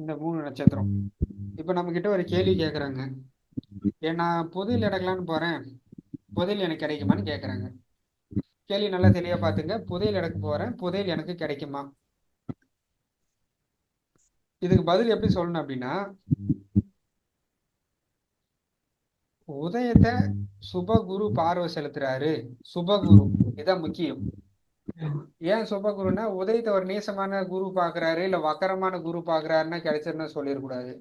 இந்த மூணு நட்சத்திரம். இப்போ நம்ம கிட்ட ஒரு கேள்வி கேட்குறாங்க ஏன் நான் புதையல் எடுக்கலான்னு போறேன். புதையல் எனக்கு கிடைக்குமான்னு கேட்குறாங்க கேள்வி நல்லா தெளிவா பார்த்துங்க புதையல் எடுக்க போறேன். புதையல் எனக்கு கிடைக்குமா? இதுக்கு பதில் எப்படி சொல்லணும் அப்படின்னா உதயத்தை சுபகுரு பார்வை செலுத்துறாரு. சுபகுரு இதான் முக்கியம். ஏன் சுபகுருன்னா உதயத்தை ஒரு நீசமான குரு பாக்குறாரு இல்ல வக்கரமான குரு பாக்குறாருன்னா கிடைச்சிருந்தா சொல்லிடக்கூடாது.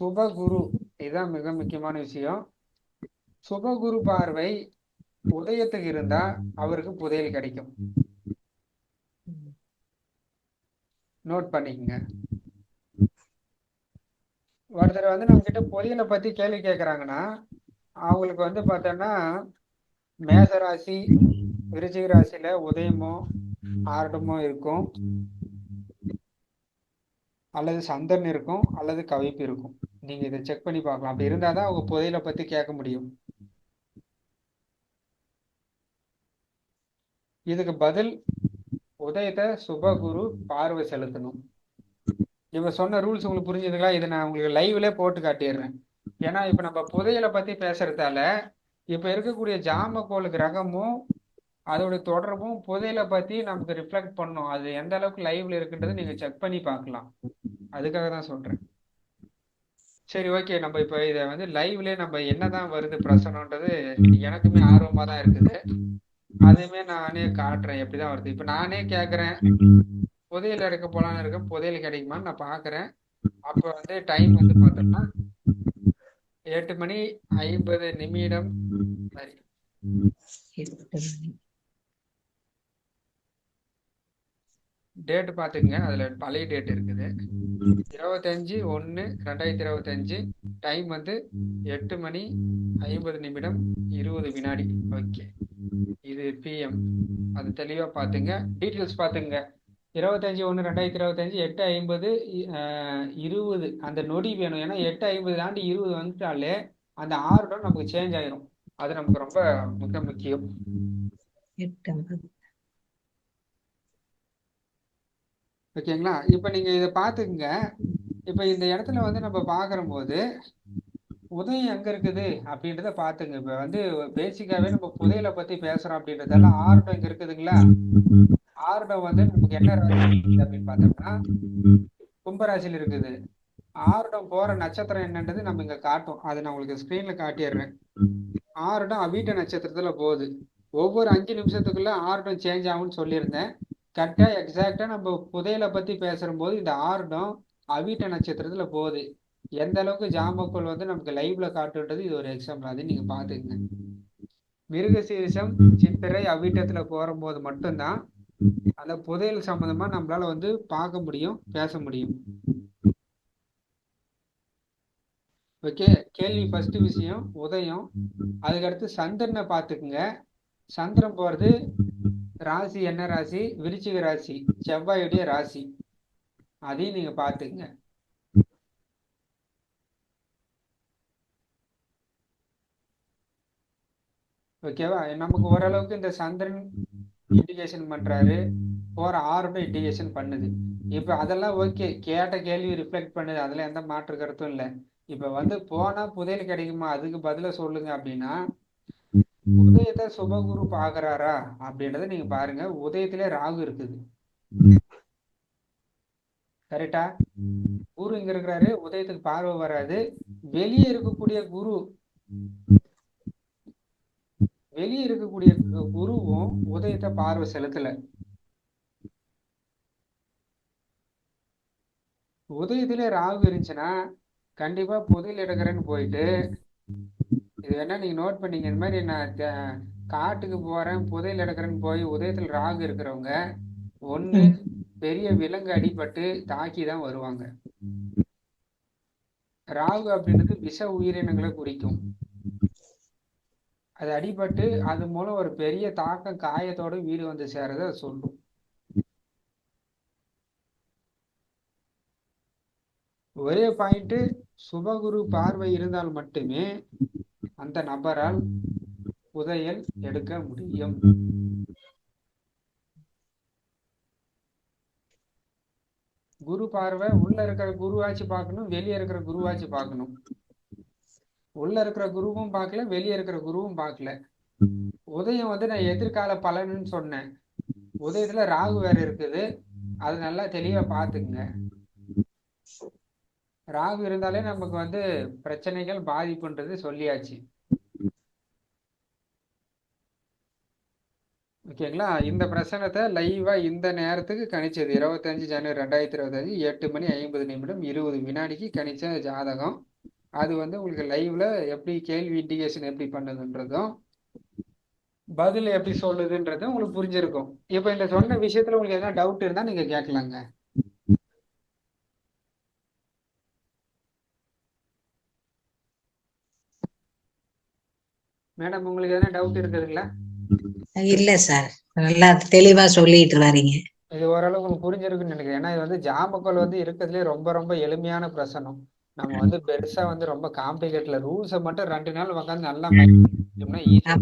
சுபகுரு இதுதான் மிக முக்கியமான விஷயம். சுபகுரு பார்வை உதயத்துக்கு இருந்தா அவருக்கு புதையல் கிடைக்கும். நோட் பண்ணிக்கங்க. ஒருத்தர் வந்து நம்ம கிட்ட புதையலை பத்தி கேள்வி கேட்கறாங்கன்னா அவங்களுக்கு வந்து பார்த்தோம்னா மேசராசி விருச்சிக ராசியில உதயமோ ஆரடமோ இருக்கும். அல்லது சந்திரன் இருக்கும் அல்லது கவிப்பு இருக்கும். நீங்க இதை செக் பண்ணி பார்க்கலாம். அப்படி இருந்தாதான் அவங்க புதையில பத்தி கேட்க முடியும். இதுக்கு பதில் உதயத்தை சுபகுரு பார்வை செலுத்தணும். இவ சொன்ன ரூல்ஸ் உங்களுக்கு புரிஞ்சதுங்களா? இதை நான் உங்களுக்கு லைவ்ல போட்டு காட்டிடுறேன். ஏன்னா இப்ப நம்ம புதையலை பத்தி பேசுறதால இப்ப இருக்கக்கூடிய ஜாமக்கோள் கிரகமும் அதோட தொடர்பும் புதையலை பத்தி நமக்கு ரிஃப்ளெக்ட் பண்ணும். அது எந்த அளவுக்கு லைவ்ல இருக்குன்றது நீங்க செக் பண்ணி பார்க்கலாம். அதுக்காக தான் சொல்றேன். சரி ஓகே நம்ம இப்ப இதை வந்து லைவ்ல நம்ம என்னதான் வருது பிரசனம்ன்றது எனக்குமே ஆர்வமா தான் இருக்குது. அதுவுமே நானே காட்டுறேன். எப்படிதான் வருது? இப்ப நானே கேக்குறேன். புதையல் எடுக்க போலான்னு இருக்கேன். புதையல் கிடைக்குமான்னு நான் பாக்குறேன். அப்ப வந்து டைம் வந்து பார்த்தோம்னா எட்டு மணி ஐம்பது நிமிடம் சரி டேட் பாத்துக்கங்க அதுல பழைய டேட் இருக்குது. இருபத்தஞ்சு ஒன்னு ரெண்டாயிரத்தி இருபத்தஞ்சு. டைம் வந்து எட்டு மணி ஐம்பது நிமிடம் இருபது வினாடி. ஓகே இது பிஎம் அது தெளிவா பாத்துங்க டீட்டெயில்ஸ் பாத்துங்க இருபத்தஞ்சு ஒன்று ரெண்டாயிரத்தி இருபத்தஞ்சு எட்டு ஐம்பது இருபது. அந்த நொடி வேணும். ஏன்னா எட்டு ஐம்பது தாண்டி இருபது வந்துட்டாலே அந்த ஆறு நமக்கு சேஞ்ச் ஆயிரும். அது நமக்கு ரொம்ப மிக முக்கியம். ஓகேங்களா? இப்போ நீங்கள் இதை பார்த்துக்குங்க இப்போ இந்த இடத்துல வந்து நம்ம பார்க்குற போது உதயம் எங்க இருக்குது? அப்படின்றத பாத்துங்க இப்ப வந்து பேசிக்காவே நம்ம புதையலை பத்தி பேசுறோம் அப்படின்றதால ஆர்டம் இங்க இருக்குதுங்களா? ஆர்டம் வந்து நமக்கு என்ன ராசி அப்படின்னு பார்த்தோம்னா கும்பராசியில் இருக்குது. ஆர்டம் போற நட்சத்திரம் என்னன்றது நம்ம இங்க காட்டும் அதை நான் உங்களுக்கு ஸ்கிரீன்ல காட்டிடுறேன். ஆர்டம் அவிட்ட நட்சத்திரத்துல போகுது. ஒவ்வொரு அஞ்சு நிமிஷத்துக்குள்ள ஆர்டம் சேஞ்ச் ஆகும்னு சொல்லியிருந்தேன். கரெக்டாக எக்ஸாக்டாக நம்ம புதையலை பற்றி பேசும்போது இந்த ஆர்டம் அவிட்ட நட்சத்திரத்தில் போகுது. எந்த அளவுக்கு ஜாமக்கோள் வந்து நமக்கு லைவ்ல காட்டுன்றது இது ஒரு எக்ஸாம்பிள் அது நீங்க பாத்துக்கங்க. மிருகசீரிசம் சித்திரை அவிட்டத்துல போகும்போது மட்டும்தான் அந்த புதையல் சம்பந்தமா நம்மளால வந்து பார்க்க முடியும் பேச முடியும். ஓகே கேள்வி ஃபர்ஸ்ட் விஷயம் உதயம். அதுக்கடுத்து சந்திரனை பார்த்துக்குங்க சந்திரன் போறது ராசி என்ன ராசி? விருச்சிக ராசி செவ்வாயுடைய ராசி. அதையும் நீங்க பாத்துங்க ஓகேவா நமக்கு ஓரளவுக்கு இந்த சந்திரன் இண்டிகேஷன் பண்றாரு. போற ஆரோட இண்டிகேஷன் பண்ணுது. இப்ப அதெல்லாம் ஓகே கேட்ட கேள்வி ரிஃப்ளெக்ட் பண்ணுது. அதுல எந்த மாற்று கருத்தும் இல்லை. இப்ப வந்து போனா புதையல் கிடைக்குமா? அதுக்கு பதில சொல்லுங்க அப்படின்னா உதயத்தை சுபகுரு பாக்குறாரா அப்படின்றத நீங்க பாருங்க. உதயத்திலே ராகு இருக்குது. கரெக்டா குரு இங்க இருக்கிறாரு. உதயத்துக்கு பார்வை வராது. வெளியே இருக்கக்கூடிய குரு வெளியே இருக்கக்கூடிய குருவும் உதயத்தை பார்வை செலுத்தல. உதயத்திலே ராகு இருந்துச்சுன்னா கண்டிப்பா புதையல் எடுக்கிறேன்னு போயிட்டு இது வேணா நீங்க நோட் பண்ணீங்க இந்த மாதிரி நான் காட்டுக்கு போறேன் புதையல் எடுக்கிறேன்னு போய் உதயத்தில் ராகு இருக்கிறவங்க ஒண்ணு பெரிய விலங்கு அடிபட்டு தாக்கி தான் வருவாங்க. ராகு அப்படின்றது விஷ உயிரினங்களை குறிக்கும். அது அடிபட்டு அது மூலம் ஒரு பெரிய தாக்கம் காயத்தோட வீடு வந்து சேரத சொல்லும். ஒரே பாயிண்ட் சுபகுரு பார்வை இருந்தால் மட்டுமே அந்த நபரால் புதையல் எடுக்க முடியும். குரு பார்வை உள்ள இருக்கிற குருவாச்சு பார்க்கணும் வெளியே இருக்கிற குருவாச்சு பார்க்கணும். உள்ள இருக்கிற குருவும் பார்க்கல வெளியே இருக்கிற குருவும் பார்க்கல. உதயம் வந்து நான் எதிர்கால பலன்னு சொன்னேன். உதயத்துல ராகு வேற இருக்குது. அது நல்லா தெளிவா பாத்துக்குங்க ராகு இருந்தாலே நமக்கு வந்து பிரச்சனைகள் பாதிப்புன்றது சொல்லியாச்சு. ஓகேங்களா? இந்த பிரச்சனத்தை லைவா இந்த நேரத்துக்கு கணிச்சது. இருபத்தஞ்சு ஜனவரி ரெண்டாயிரத்தி இருபத்தஞ்சு எட்டு மணி ஐம்பது நிமிடம் இருபது வினாடிக்கு கணிச்ச ஜாதகம். அது வந்து உங்களுக்கு லைவ்ல எப்படி கேள்வி இண்டிகேஷன் எப்படி பண்ணுதுன்றதும் பதில் எப்படி சொல்லுதுன்றதும் உங்களுக்கு புரிஞ்சிருக்கும். இப்போ இந்த சொன்ன விஷயத்துல உங்களுக்கு எதனா டவுட் இருந்தா நீங்க கேட்கலாங்க. மேடம் உங்களுக்கு எதனா டவுட் இருக்குதுங்களா? இல்ல சார். நல்லா தெளிவா சொல்லிட்டு வர்றீங்க. இது ஓரளவு உங்களுக்கு புரிஞ்சிருக்குன்னு நினைக்கிறேன். ஏன்னா இது வந்து ஜாமக்கோல் வந்து இருக்கிறதுலே ரொம்ப ரொம்ப எளிமையான பிரசனம். நம்ம வந்து பெருசா வந்து ரொம்ப காம்ப்ளிகேட்ல ரூல்ஸை மட்டும் ரெண்டு நாள் உட்காந்து நல்லா ஈஸியா